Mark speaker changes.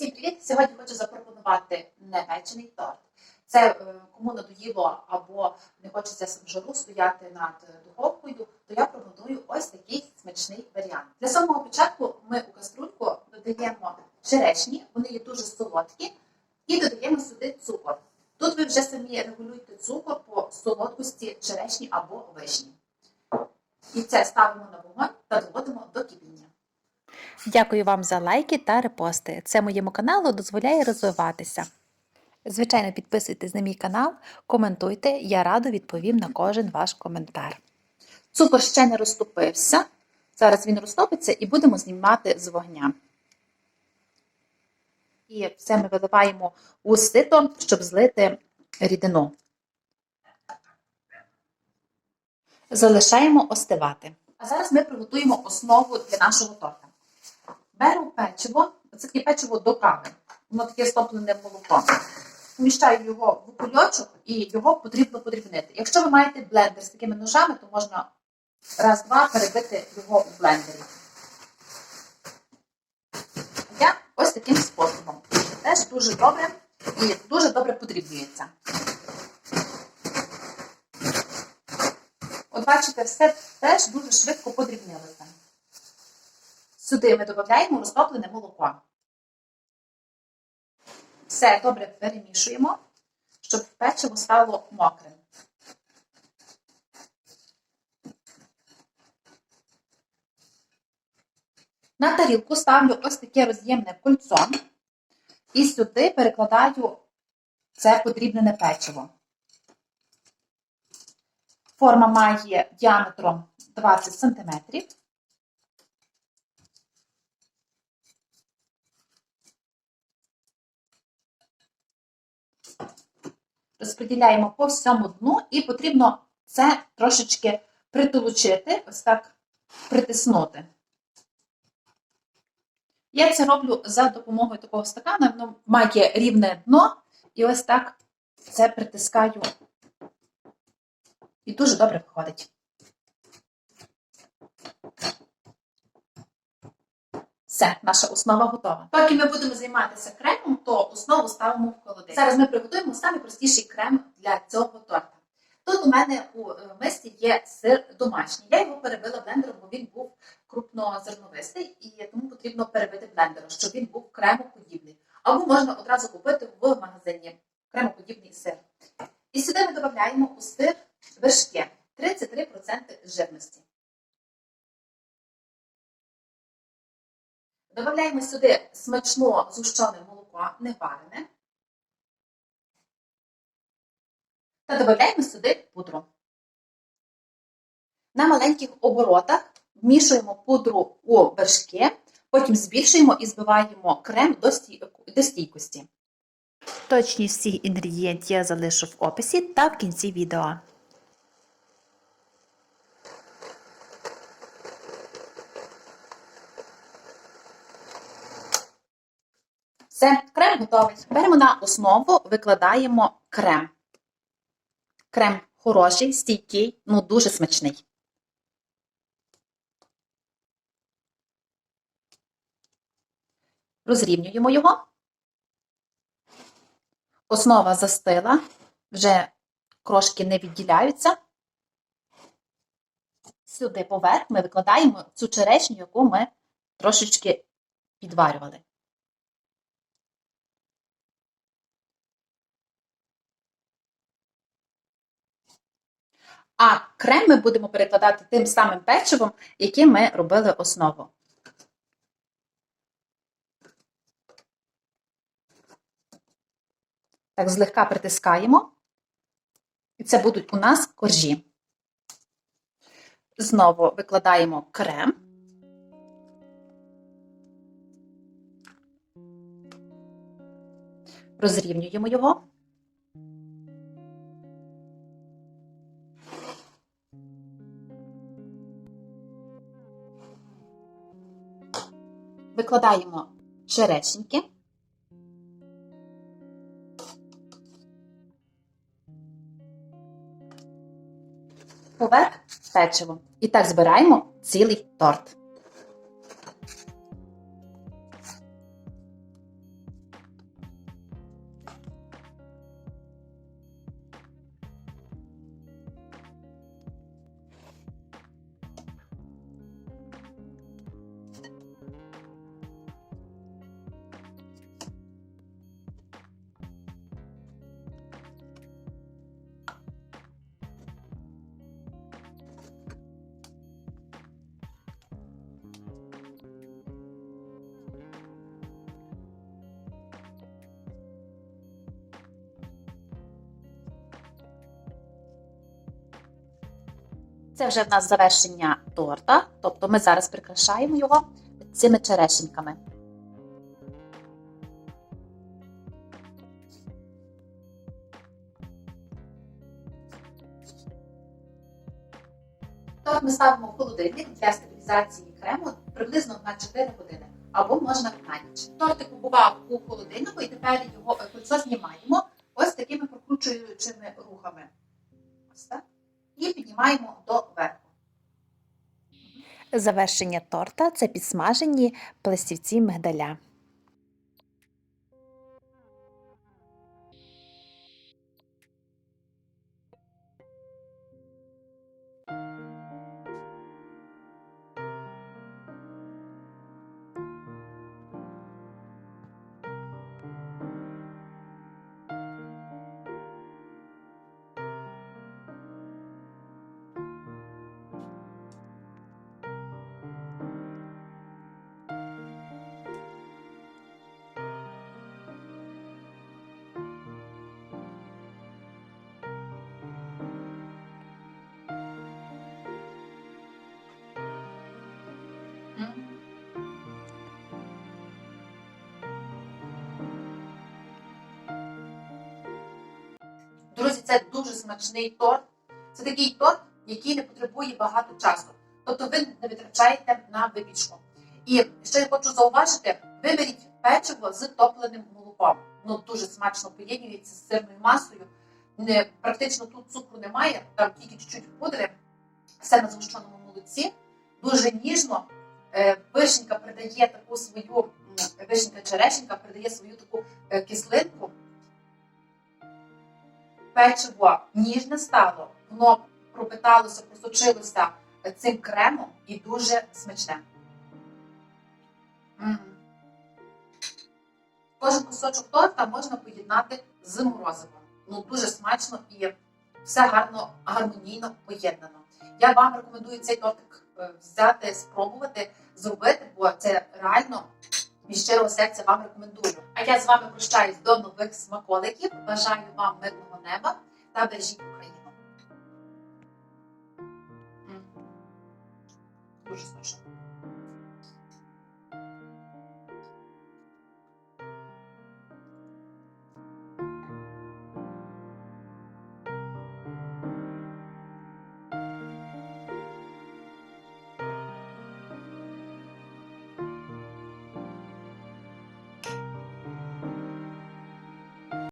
Speaker 1: Усім привіт! Сьогодні хочу запропонувати непечений торт. Це е, кому надоїло або не хочеться жару стояти над духовкою, то я пропоную ось такий смачний варіант. Для самого початку ми у каструльку додаємо черешні, вони є дуже солодкі, і додаємо сюди цукор. Тут ви вже самі регулюєте цукор по солодкості черешні або вишні. І це ставимо на вогонь та доводимо.
Speaker 2: Дякую вам за лайки та репости. Це моєму каналу дозволяє розвиватися. Звичайно, підписуйтесь на мій канал, коментуйте, я радо відповім на кожен ваш коментар.
Speaker 1: Цукор ще не розтопився. Зараз він розтопиться і будемо знімати з вогня. І все ми виливаємо у сито, щоб злити рідину. Залишаємо остивати. А зараз ми приготуємо основу для нашого торта. Беру печиво, це таке печиво до кави. Воно таке стоплене молоком. Поміщаю його в кульочок і його потрібно подрібнити. Якщо ви маєте блендер з такими ножами, то можна раз-два перебити його у блендері. Я ось таким способом. Теж дуже добре і дуже добре подрібнюється. От бачите, все теж дуже швидко подрібнилося. Сюди ми додаємо розтоплене молоко. Все добре перемішуємо, щоб печиво стало мокрим. На тарілку ставлю ось таке роз'ємне кольцо і сюди перекладаю це подрібнене печиво. Форма має діаметром 20 см. Розподіляємо по всьому дну і потрібно це трошечки притолучити, ось так притиснути. Я це роблю за допомогою такого стакана, воно має рівне дно, і ось так це притискаю. І дуже добре виходить. Все, наша основа готова. Поки ми будемо займатися кремом, то основу ставимо в холодильник. Зараз ми приготуємо найпростіший крем для цього торта. Тут у мене у е, мисці є сир домашній. Я його перебила блендером, бо він був крупнозерновистий, і тому потрібно перебити блендером, щоб він був кремоподібний. Або можна одразу купити в магазині кремоподібний сир. І сюди ми додаємо у сир вершки 33% жирності. Додаємо сюди смачно згущене молоко, не варене. Та додаємо сюди пудру. На маленьких оборотах вмішуємо пудру у вершки, потім збільшуємо і збиваємо крем до стійкості.
Speaker 2: Точність всіх інгредієнтів я залишу в описі та в кінці відео.
Speaker 1: Все, крем готовий. Беремо на основу, викладаємо крем. Крем хороший, стійкий, ну дуже смачний. Розрівнюємо його. Основа застила, вже крошки не відділяються. Сюди поверх ми викладаємо цю черешню, яку ми трошечки підварювали. А крем ми будемо перекладати тим самим печивом, яким ми робили основу. Так, злегка притискаємо. І це будуть у нас коржі. Знову викладаємо крем. Розрівнюємо його. Викладаємо черешеньки. Поверх печиво. І так збираємо цілий торт.
Speaker 2: Це вже в нас завершення торта, тобто ми зараз прикрашаємо його цими черешеньками.
Speaker 1: Торт ми ставимо в холодильник для стабілізації крему приблизно на 4 години або можна на ніч. Тортик побував у холодильнику і тепер його кольцо знімаємо ось такими прокручуючими рухами. Ось так. І піднімаємо до верху.
Speaker 2: Завершення торта це підсмажені пластівці мигдаля.
Speaker 1: Дуже смачний торт. Це такий торт, який не потребує багато часу. Тобто ви не витрачаєте на випічку. І ще я хочу зауважити: виберіть печиво з топленим молоком. Ну дуже смачно поєднується з сирною масою. Не, практично тут цукру немає, там тільки чуть-чуть пудри, все на згущеному молоці. Дуже ніжно. Е, Вишенька придає таку свою вишенька черешенька придає свою таку е, кислинку печиво ніжне стало, воно пропиталося, просочилося цим кремом і дуже смачне. Кожен кусочок торта можна поєднати з морозивом. Ну дуже смачно і все гарно, гармонійно поєднано. Я вам рекомендую цей тортик е, взяти, спробувати, зробити, бо це реально від щирого серця вам рекомендую. А я з вами прощаюсь до нових смаколиків. Бажаю вам мирного неба та бережіть Україну. Дуже смачно.